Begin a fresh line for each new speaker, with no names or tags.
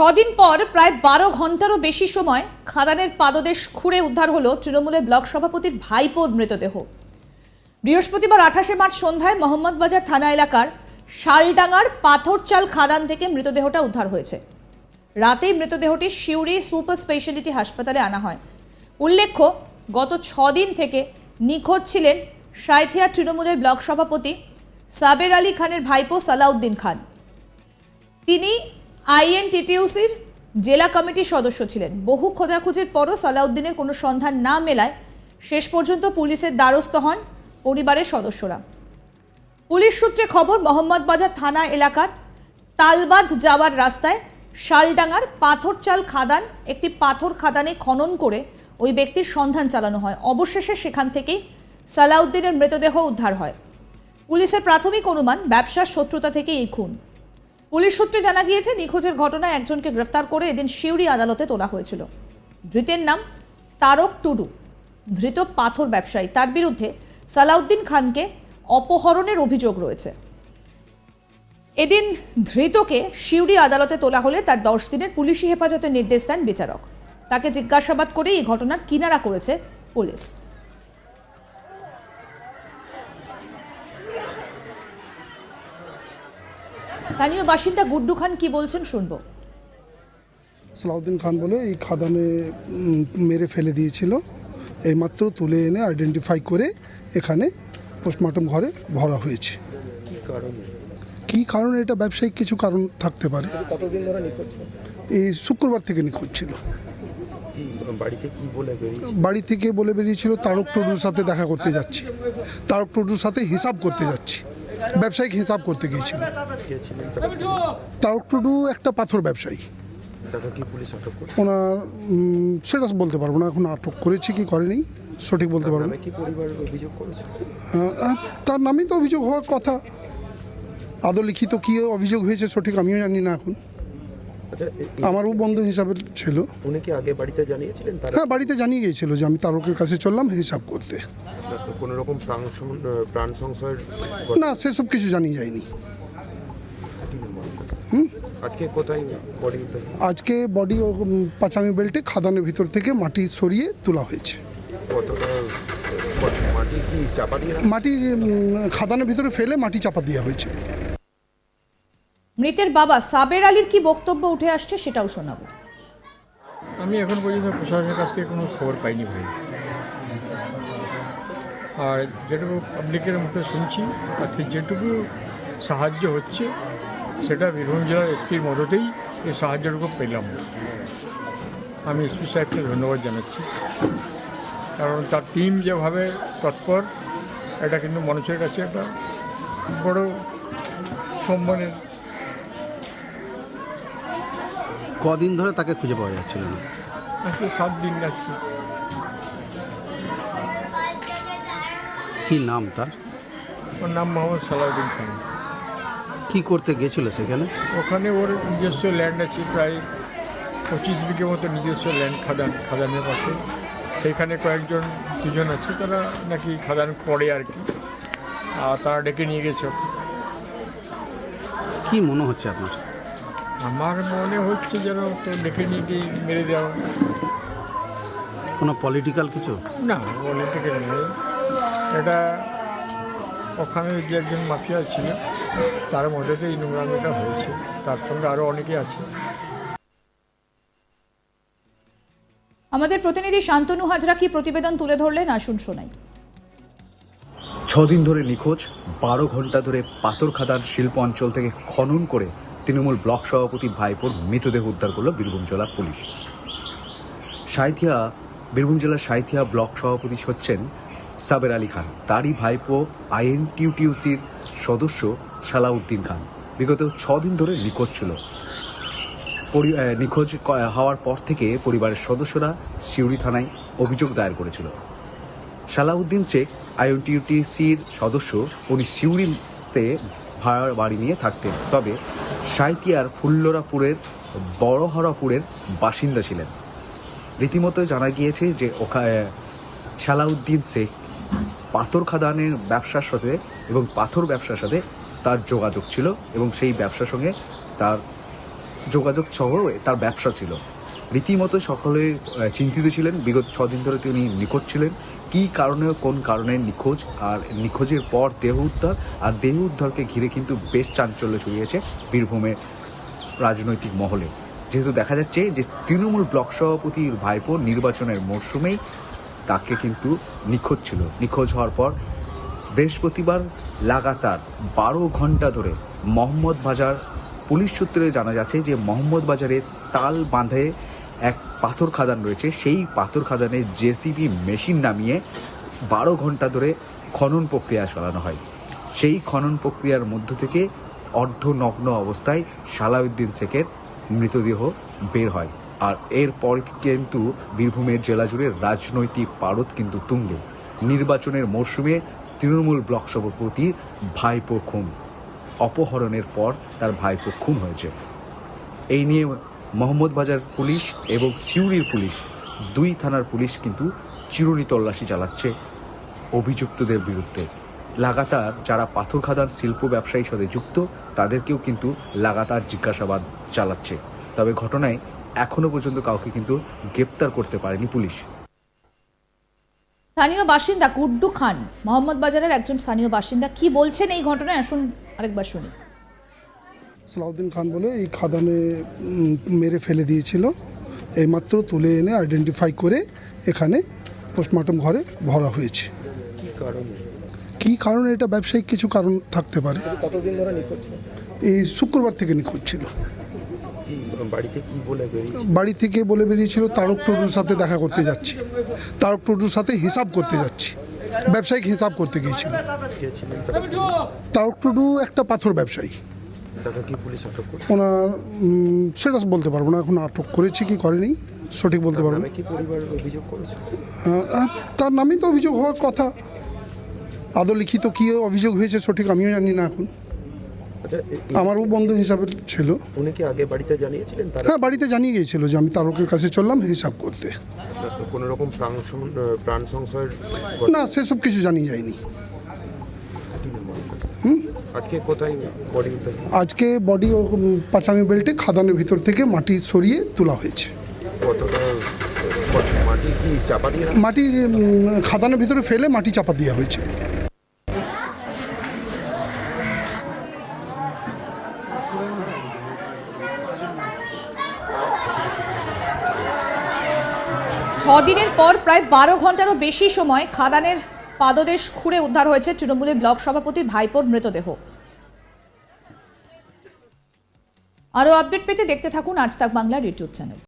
ছদিন পর প্রায় বারো ঘন্টারও বেশি সময় খাদানের পাদদেশ খুঁড়ে উদ্ধার হলো তৃণমূলের ব্লক সভাপতির ভাইপোর মৃতদেহ। বৃহস্পতিবার আঠাশে মার্চ সন্ধ্যায় মোহাম্মদবাজার থানা এলাকার শালডাঙ্গার পাথরচাল খাদান থেকে মৃতদেহটা উদ্ধার হয়েছে। রাতেই মৃতদেহটি সিউড়ি সুপার স্পেশালিটি হাসপাতালে আনা হয়। উল্লেখ্য, গত ছদিন থেকে নিখোঁজ ছিলেন সাঁথিয়া তৃণমূলের ব্লক সভাপতি সাবের আলী খানের ভাইপো সালাউদ্দিন খান। তিনি আইএনটিটিউসির জেলা কমিটির সদস্য ছিলেন। বহু খোঁজাখুঁজির পরও সালাউদ্দিনের কোনো সন্ধান না মেলায় শেষ পর্যন্ত পুলিশের দ্বারস্থ হন পরিবারের সদস্যরা। পুলিশ সূত্রে খবর মোহাম্মদবাজার থানা এলাকার তালবাদ যাওয়ার রাস্তায় শালডাঙ্গার পাথরচাল খাদান, একটি পাথর খাদানে খনন করে ওই ব্যক্তির সন্ধান চালানো হয়। অবশেষে সেখান থেকেই সালাউদ্দিনের মৃতদেহ উদ্ধার হয়। পুলিশের প্রাথমিক অনুমান, ব্যবসার শত্রুতা থেকে এই খুন। পুলিশ সূত্রে জানা গিয়েছে, নিখোঁজের ঘটনায় একজনকে গ্রেফতার করে এদিন সিউড়ি আদালতে তোলা হয়েছিল। ধৃতের নাম তারক টুডু। ধৃত পাথর ব্যবসায়ী। তার বিরুদ্ধে সালাউদ্দিন খানকে অপহরণের অভিযোগ রয়েছে। এদিন ধৃতকে সিউড়ি আদালতে তোলা হলে তার দশ দিনের পুলিশি হেফাজতের নির্দেশ দেন বিচারক। তাকে জিজ্ঞাসাবাদ করে এই ঘটনার কিনারা করেছে পুলিশ। স্থানীয় বাসিন্দা গুড্ডু খান কি বলছেন শুনব।
সালাউদ্দিন খান বলে এই খাদানে মেরে ফেলে দিয়েছিল। এইমাত্র তুলে এনে আইডেন্টিফাই করে এখানে পোস্টমর্টম ঘরে ভরা হয়েছে।
কি কারণে?
কী কারণে? এটা ব্যবসায়িক কিছু কারণ থাকতে পারে। এই শুক্রবার থেকে নিখোঁজ ছিল। বাড়ি থেকে বলে বেরিয়েছিল তারক টুডুর সাথে দেখা করতে যাচ্ছি। তারক টুডুর সাথে হিসাব করতে যাচ্ছি। ব্যবসায়িক হিসাব করতে গিয়েছিল। তারক টুডু একটা পাথর ব্যবসায়ী। ওনার সেটা বলতে পারব না এখন আটক করেছে কি করেনি সঠিক বলতে পারব না। তার নামেই তো অভিযোগ হওয়ার কথা। আদৌ লিখিত কী অভিযোগ হয়েছে সঠিক আমিও জানি না এখন।
আচ্ছা
আমারও বন্ধু হিসাবে ছিল।
উনি কি আগে বাড়িতে জানিয়েছিলেন
হ্যাঁ বাড়িতে জানিয়ে গিয়েছিল যে আমি তারকের কাছে চললাম হিসাব করতে।
কোনো রকম প্রাণ সং- প্রাণ সংশয়ের
না সেসব কিছু জানিয়ে যায়নি।
আজকে কোথায় বডি
আজকে বডি পাঁচামি বেল্টে খাদানের ভিতর থেকে মাটি সরিয়ে তোলা হয়েছে।
মাটি
খাদানের ভিতরে ফেলে মাটি চাপা দেওয়া হয়েছে।
মৃতের বাবা সাবের আলীর কি বক্তব্য উঠে আসছে সেটাও শোনাবো।
আমি এখন পর্যন্ত প্রশাসনের কাছ থেকে কোনো খবর পাইনি ভাই। আর যেটুকু পাবলিকের মুখে শুনছি তাতে যেটুকু সাহায্য হচ্ছে সেটা বীরভূম জেলার এসপির মদতেই এই সাহায্যটুকু পেলাম। আমি এসপি সাহেবকে ধন্যবাদ জানাচ্ছি। কারণ তার টিম যেভাবে তৎপর এটা কিন্তু মানুষের কাছে একটা বড় সম্মানের
কদিন ধরে তাকে খুঁজে পাওয়া যাচ্ছিল না।
আজকে সাত দিন আজকে।
কি নাম তার?
ওর নাম মোহাম্মদ সালাউদ্দিন খান।
কি করতে গেছিল সেখানে?
ওখানে ওর নিজস্ব ল্যান্ড আছে প্রায় পঁচিশ বিঘে মতো নিজস্ব ল্যান্ড খাদান খাদানের পাশে। সেইখানে কয়েকজন দুজন আছে তারা নাকি খাদান করে আর কি। আর তারা ডেকে নিয়ে গেছে।
কি মনে হচ্ছে আপনার?
আমার মনে হচ্ছে যেন তো ডেকে নিয়ে গিয়ে মেরে দেওয়া।
কোনো পলিটিক্যাল কিছু?
না থেকে নেই এটা ওখানে যে একজন মাফিয়া ছিল তার মধ্যে এই নোংরামিটা হয়েছে তার সঙ্গে আরও অনেকে আছে।
আমাদের প্রতিনিধি শান্তনু হাজরা কি প্রতিবেদন তুলে ধরলেন? আসুন শোনাই।
ছদিন ধরে নিখোঁজ বারো ঘণ্টা ধরে পাথরখাদান শিল্প অঞ্চল থেকে খনন করে তৃণমূল ব্লক সভাপতি ভাইপোর মৃতদেহ উদ্ধার করল বীরভূম জেলা পুলিশ। সাঁথিয়া বীরভূম জেলার সাঁথিয়া ব্লক সভাপতি হচ্ছেন সাবের আলী খান, তারই ভাইপো আইএন টিউটিউসির সদস্য সালাউদ্দিন খান। বিগত ছদিন ধরে নিখোঁজ ছিল। নিখোঁজ হওয়ার পর থেকে পরিবারের সদস্যরা সিউড়ি থানায় অভিযোগ দায়ের করেছিল। সালাউদ্দিন শেখ আইওটিউটিসির সদস্য, উনি সিউড়িতে ভাড়ার বাড়ি নিয়ে থাকতেন। তবে সাঁইতিয়ার ফুল্লরাপুরের, বড়হরাপুরের বাসিন্দা ছিলেন। রীতিমতো জানা গিয়েছে যে ওখানে সালাউদ্দিন শেখ পাথর খাদানের ব্যবসার সাথে এবং পাথর ব্যবসার সাথে তার যোগাযোগ ছিল এবং সেই ব্যবসার সঙ্গে তার যোগাযোগ শহরে তার ব্যবসা ছিল। রীতিমতো সকলে চিন্তিত ছিলেন। বিগত ছদিন ধরে তিনি নিখোঁজ ছিলেন। কী কারণে কোন কারণে নিখোঁজ? আর নিখোঁজের পর দেহ উদ্ধার? আর দেহ উদ্ধারকে ঘিরে কিন্তু বেশ চাঞ্চল্য ছড়িয়েছে বীরভূমের রাজনৈতিক মহলে। যেহেতু দেখা যাচ্ছে যে তৃণমূল ব্লক সভাপতির ভাইপো নির্বাচনের মরশুমেই তাকে কিন্তু নিখোঁজ ছিল। নিখোঁজ হওয়ার পর বৃহস্পতিবার লাগাতার বারো ঘণ্টা ধরে মোহাম্মদ বাজার পুলিশ সূত্রে জানা যাচ্ছে যে মোহাম্মদ বাজারে তাল বাঁধে এক পাথর খাদান রয়েছে। সেই পাথর খাদানে জেসিবি মেশিন নামিয়ে বারো ঘণ্টা ধরে খনন প্রক্রিয়া চালানো হয়। সেই খনন প্রক্রিয়ার মধ্য থেকে অর্ধনগ্ন অবস্থায় সালাউদ্দিন শেখের মৃতদেহ বের হয়। আর এরপর কিন্তু বীরভূমের জেলা জুড়ে রাজনৈতিক পারদ কিন্তু তুঙ্গে। নির্বাচনের মরশুমে তৃণমূল ব্লক সভাপতির ভাইপো খুন। অপহরণের পর তার ভাইপো খুন হয়েছে। এই নিয়ে মোহাম্মদ বাজার পুলিশ এবং সিউড়ির পুলিশ, দুই থানার পুলিশ কিন্তু চিরুনি তল্লাশি চালাচ্ছে অভিযুক্তদের বিরুদ্ধে। লাগাতার যারা পাথর খাদান শিল্প ব্যবসায়ীর সাথে যুক্ত, তাদেরকেও কিন্তু লাগাতার জিজ্ঞাসাবাদ চালাচ্ছে। তবে ঘটনায় এখনও পর্যন্ত কাউকে কিন্তু গ্রেপ্তার করতে পারেনি পুলিশ।
স্থানীয় বাসিন্দা কুড্ডু খান মোহাম্মদ বাজারের একজন স্থানীয় বাসিন্দা কি বলছেন এই ঘটনায়? আসুন আরেকবার শুনি।
সালাউদ্দিন খান বলে এই খাদানে মেরে ফেলে দিয়েছিল। এইমাত্র তুলে এনে আইডেন্টিফাই করে এখানে পোস্টমর্টম ঘরে ভরা হয়েছে।
কি কারণে?
কী কারণে? এটা ব্যবসায়িক কিছু কারণ থাকতে পারে? এই শুক্রবার থেকে নিখোঁজ ছিল।
বাড়িতে কি বলে বেরিয়েছে
বাড়ি থেকে বলে বেরিয়েছিল তারক টুডুর সাথে দেখা করতে যাচ্ছি। তারক টুডুর সাথে হিসাব করতে যাচ্ছি। ব্যবসায়িক হিসাব করতে গিয়েছিল? তারক টুডু একটা পাথর ব্যবসায়ী। ওনার সেটা বলতে পারব না এখন আটক করেছে কি করেনি সঠিক বলতে পারব না। তার নামেই তো অভিযোগ হওয়ার কথা। আদৌ লিখিত কী অভিযোগ হয়েছে সঠিক আমিও জানি না এখন।
আচ্ছা
আমারও বন্ধু হিসাবে ছিল।
উনি কি আগে বাড়িতে জানিয়েছিলেন তারা?
হ্যাঁ বাড়িতে জানিয়ে গিয়েছিল যে আমি তারকের কাছে চললাম হিসাব করতে।
কোনো রকম প্রাণ প্রাণ সংশয়ের
না সেসব কিছু জানিয়ে যায়নি।
আজকে কোথায় বডি
আজকে বডি পাঁচামি বেল্টে খাদানের ভিতর থেকে মাটি সরিয়ে তোলা হয়েছে।
মাটি চাপা দিয়ে
মাটি খাদানের ভিতরে ফেলে মাটি চাপা দেওয়া হয়েছে।
দিনের পর প্রায় বারো ঘন্টারও বেশি সময় খাদানের পাদদেশ খুঁড়ে উদ্ধার হয়েছে তৃণমূলের ব্লক সভাপতির ভাইপোর মৃতদেহ। আরও আপডেট পেতে দেখতে থাকুন আজ তাক বাংলার ইউটিউব চ্যানেল।